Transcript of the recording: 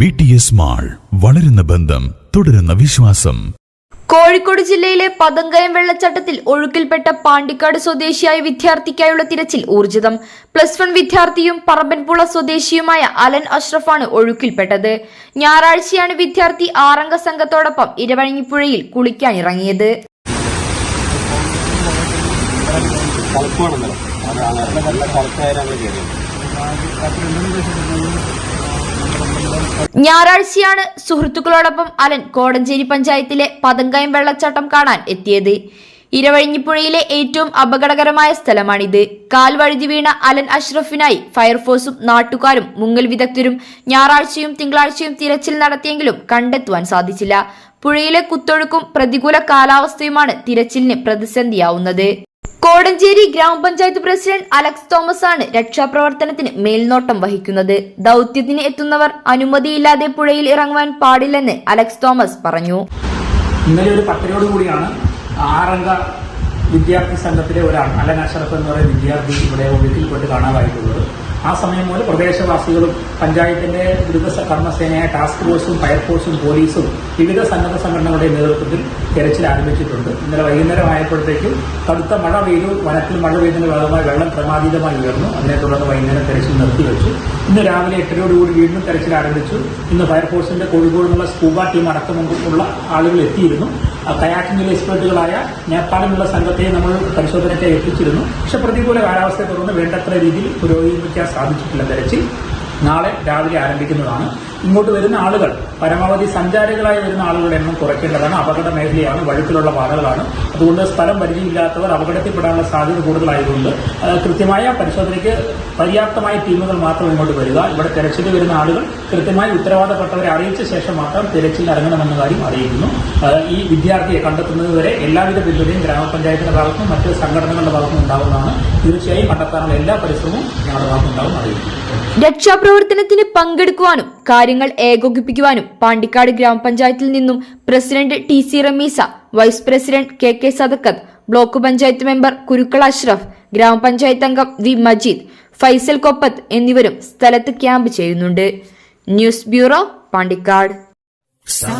V T S mall വളരുന്ന ബന്ധം തുടരുന്ന വിശ്വാസം. കോഴിക്കോട് ജില്ലയിലെ പതങ്കയം വെള്ളച്ചാട്ടത്തിൽ ഒഴുക്കിൽപ്പെട്ട പാണ്ടിക്കാട് സ്വദേശിയായ വിദ്യാർത്ഥിക്കായുള്ള തിരച്ചിൽ ഊർജിതം. പ്ലസ് വൺ വിദ്യാർത്ഥിയും പറമ്പൻപുള സ്വദേശിയുമായ അലൻ അഷ്റഫാണ് ഒഴുക്കിൽപ്പെട്ടത്. ഞായറാഴ്ചയാണ് വിദ്യാർത്ഥി ആറംഗ സംഘത്തോടൊപ്പം ഇരവഴിഞ്ഞിപ്പുഴയിൽ കുളിക്കാനിറങ്ങിയത്. കളക്കുവാണെന്നല്ലോ അത് നല്ല കളക്കായാലും കയറിയത്. ഞായറാഴ്ചയാണ് സുഹൃത്തുക്കളോടൊപ്പം അലൻ കോടഞ്ചേരി പഞ്ചായത്തിലെ പതങ്കയം വെള്ളച്ചാട്ടം കാണാൻ എത്തിയത്. ഇരവഴിഞ്ഞിപ്പുഴയിലെ ഏറ്റവും അപകടകരമായ സ്ഥലമാണിത്. കാൽ വഴുതി വീണ അലൻ അഷ്റഫിനായി ഫയർഫോഴ്സും നാട്ടുകാരും മുങ്ങൽ വിദഗ്ധരും ഞായറാഴ്ചയും തിങ്കളാഴ്ചയും തിരച്ചിൽ നടത്തിയെങ്കിലും കണ്ടെത്തുവാൻ സാധിച്ചില്ല. പുഴയിലെ കുത്തൊഴുക്കും പ്രതികൂല കാലാവസ്ഥയുമാണ് തിരച്ചിലിന് പ്രതിസന്ധിയാവുന്നത്. കോടഞ്ചേരി ഗ്രാമപഞ്ചായത്ത് പ്രസിഡന്റ് അലക്സ് തോമസ് ആണ് രക്ഷാപ്രവർത്തനത്തിന് മേൽനോട്ടം വഹിക്കുന്നത്. ദൗത്യത്തിന് എത്തുന്നവർ അനുമതിയില്ലാതെ പുഴയിൽ ഇറങ്ങുവാൻ പാടില്ലെന്ന് അലക്സ് തോമസ് പറഞ്ഞു. ഇന്നലെ ഒരു പത്തരയോട് കൂടിയാണ് ആറംഗ വിദ്യാർത്ഥി സംഘത്തിലെ ഒരാൾ അലൻ അഷറഫ് എന്ന് പറയുന്ന വിദ്യാർത്ഥി ഇവിടെ ഒഴുക്കിൽപ്പെട്ട് കാണാതായിട്ടുള്ളത്. ആ സമയം മുതൽ പ്രദേശവാസികളും പഞ്ചായത്തിന്റെ ദുരിത കർമ്മസേനയായ ടാസ്ക് ഫോഴ്സും ഫയർഫോഴ്സും പോലീസും വിവിധ സന്നദ്ധ സംഘടനകളുടെ നേതൃത്വത്തിൽ തെരച്ചിൽ ആരംഭിച്ചിട്ടുണ്ട്. ഇന്നലെ വൈകുന്നേരം ആയപ്പോഴത്തേക്കും കടുത്ത മഴ പെയ്തു. വനത്തിൽ മഴ പെയ്തതിന്റെ ഭാഗമായി വെള്ളം ക്രമാതീതമായി ഉയർന്നു. അതിനെ തുടർന്ന് വൈകുന്നേരം തെരച്ചിൽ നിർത്തിവെച്ചു. ഇന്ന് രാവിലെ എട്ടരയോടുകൂടി വീണ്ടും തെരച്ചിൽ ആരംഭിച്ചു. ഇന്ന് ഫയർഫോഴ്സിന്റെ കോഴിക്കോട് നിന്നുള്ള സ്കൂബ ടീം അടക്കമുള്ള ആളുകൾ എത്തിയിരുന്നു. ആ കയാക്കിംഗിലെ എക്സ്പേർട്ടുകളായ നേപ്പാളിൽ നിന്നുള്ള സംഘത്തെ നമ്മൾ പരിശോധനയ്ക്ക് എത്തിച്ചിരുന്നു. പക്ഷെ പ്രതികൂല കാലാവസ്ഥയെ തുടർന്ന് വേണ്ടത്ര രീതിയിൽ പുരോഗമിക്കാൻ സാധിച്ചിട്ടില്ല തെരച്ചിൽ. നാളെ രാവിലെ ആരംഭിക്കുന്നതാണ്. ഇങ്ങോട്ട് വരുന്ന ആളുകൾ പരമാവധി സഞ്ചാരികളായി വരുന്ന ആളുകളുടെ എണ്ണം കുറയ്ക്കേണ്ടതാണ്. അപകട മേഖലയാണ് വഴുക്കിലുള്ള പാതകളാണ്. അതുകൊണ്ട് സ്ഥലം പരിചയമില്ലാത്തവർ അപകടത്തിൽപ്പെടാനുള്ള സാധ്യത കൂടുതലായതുകൊണ്ട് കൃത്യമായ പരിശോധനയ്ക്ക് പര്യാപ്തമായ ടീമുകൾ മാത്രം ഇങ്ങോട്ട് വരിക. ഇവിടെ തെരച്ചിൽ വരുന്ന ആളുകൾ കൃത്യമായി ഉത്തരവാദപ്പെട്ടവരെ അറിയിച്ച ശേഷം മാത്രം തിരച്ചിൽ ഇറങ്ങണമെന്ന കാര്യം അറിയിക്കുന്നു. ഈ വിദ്യാർത്ഥിയെ കണ്ടെത്തുന്നതുവരെ എല്ലാവിധ പിന്തുണയും ഗ്രാമപഞ്ചായത്തിന്റെ ഭാഗത്തും മറ്റ് സംഘടനകളുടെ ഭാഗത്തും ഉണ്ടാകുന്നതാണ് തീർച്ചയായും കണ്ടെത്താനുള്ള എല്ലാ പരിശ്രമവും ഞങ്ങളുടെ ഭാഗത്തുണ്ടാവും അറിയിക്കുന്നു. പ്രവർത്തനത്തിന് പങ്കെടുക്കുവാനും കാര്യങ്ങൾ ഏകോപിപ്പിക്കുവാനും പാണ്ടിക്കാട് ഗ്രാമപഞ്ചായത്തിൽ നിന്നും president T C Ramisa vice president K K Sadakkath block panchayat member Kurukkal Ashraf grama panchayat അംഗം വി മജീദ് ഫൈസൽ കൊപ്പത്ത് എന്നിവരും സ്ഥലത്ത് ക്യാമ്പ് ചെയ്യുന്നുണ്ട്. News bureau Pandikkad. സാ